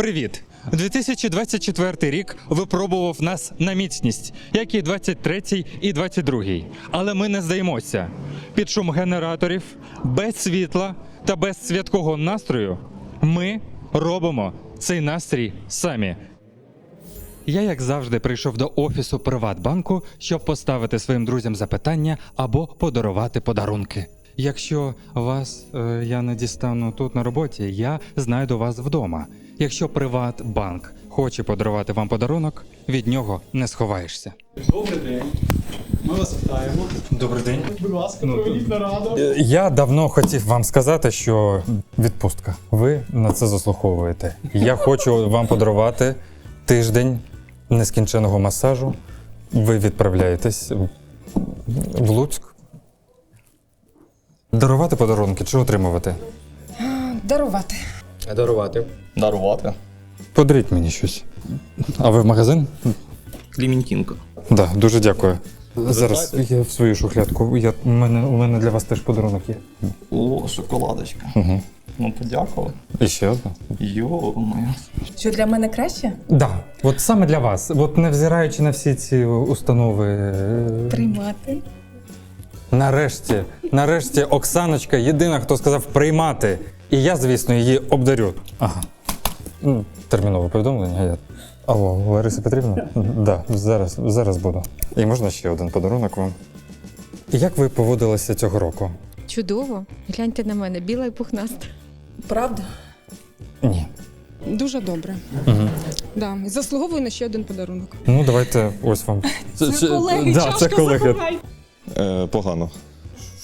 Привіт! 2024 рік випробував нас на міцність, як і 23 і 22. Але ми не здаємося. Під шум генераторів, без світла та без святкого настрою ми робимо цей настрій самі. Я, як завжди, прийшов до офісу Приватбанку, щоб поставити своїм друзям запитання або подарувати подарунки. Якщо вас е, я не дістану тут на роботі, я знайду вас вдома. Якщо Приватбанк хоче подарувати вам подарунок, від нього не сховаєшся. Добрий день. Ми вас вітаємо. Добрий день. Будь ласка, проведіть нараду. Я давно хотів вам сказати, що відпустка. Ви на це заслуховуєте. Я хочу вам подарувати тиждень нескінченого масажу. Ви відправляєтесь в Луцьк. Дарувати подарунки чи отримувати? Дарувати. Дарувати. Дарувати. Подаріть мені щось. А ви в магазин? Кліментінко. Так, да, дуже дякую. Зараз я в свою шухлядку. Я, у, мене, у мене для вас теж подарунок є. О, шоколадочка. Угу. Ну, подякував. І ще одна. Йо-моє. Що для мене краще? Да, от саме для вас. От невзираючи на всі ці установи. е, Приймати. Нарешті, нарешті, Оксаночка єдина, хто сказав приймати. І я, звісно, її обдарю. Ага. Ну, Термінове повідомлення. Я... Алло, Лариса Петрівна? Да, зараз, зараз буду. І можна ще один подарунок вам. Як ви поводилися цього року? Чудово. Гляньте на мене, біла і пухнаста. Правда? Ні. Дуже добре. Угу. Да. Заслуговую на ще один подарунок. Ну, давайте ось вам. Це, колеги, да, чашка це колеги. Е, погано.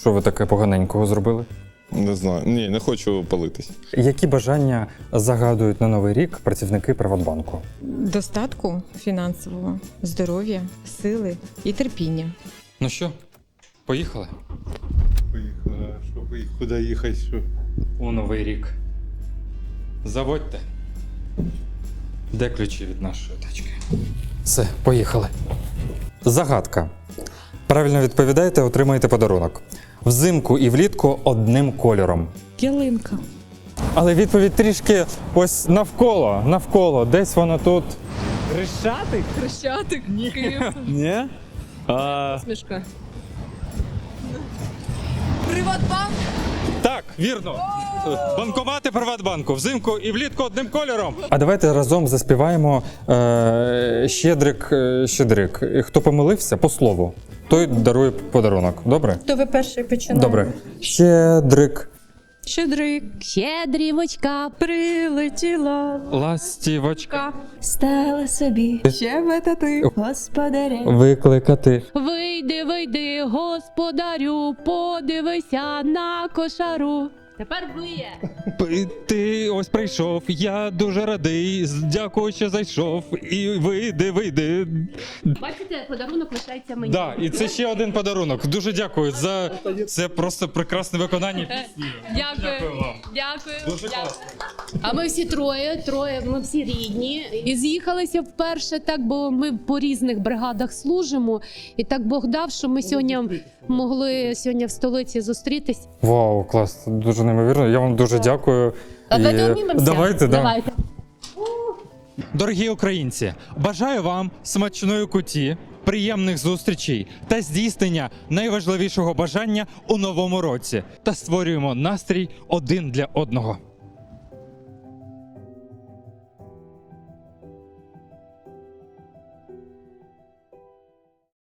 Що ви таке поганенького зробили? Не знаю. Ні, не хочу палитись. Які бажання загадують на новий рік працівники Приватбанку? Достатку фінансового, здоров'я, сили і терпіння. Ну що, поїхали? Поїхали, а що поїхали? Куди їхати? Що? У новий рік. Заводьте. Де ключі від нашої тачки? Все, поїхали. Загадка. Правильно відповідаєте, отримаєте подарунок. Взимку і влітку одним кольором. Ялинка. Але відповідь трішки ось навколо, навколо. Десь вона тут. Хрещатик? Хрещатик. Київ. Ні? А, Смішка. Так, вірно. Банкомати Приватбанку. Взимку і влітку одним кольором. А давайте разом заспіваємо е, Щедрик, е, Щедрик. І Хто помилився по слову, той дарує подарунок. Добре? То ви перший починаєте. Добре. Щедрик, Щедрик. Щедрівочка прилетіла. ластівочка, Стала собі щебетати господаря. викликати. Вийди, вийди, господарю, подивися на кошару. Тепер ви є. П- Ти ось прийшов, я дуже радий. з- Дякую, що зайшов. І вийди, вийди. Бачите, подарунок лишається мені. Да, і це ще один подарунок. Дуже дякую за це просто прекрасне виконання пісні. Дякую. вам. Дякую. Дуже Дякую. класно. А ми всі троє, троє, ми всі рідні. І з'їхалися вперше так, бо ми по різних бригадах служимо. І так Бог дав, що ми сьогодні могли сьогодні в столиці зустрітись. Вау, клас, дуже неймовірно. Я вам дуже дякую. І- давайте обнімемося. Давайте, да. Давайте. Дорогі українці, бажаю вам смачної куті, приємних зустрічей та здійснення найважливішого бажання у новому році. Та створюємо настрій один для одного.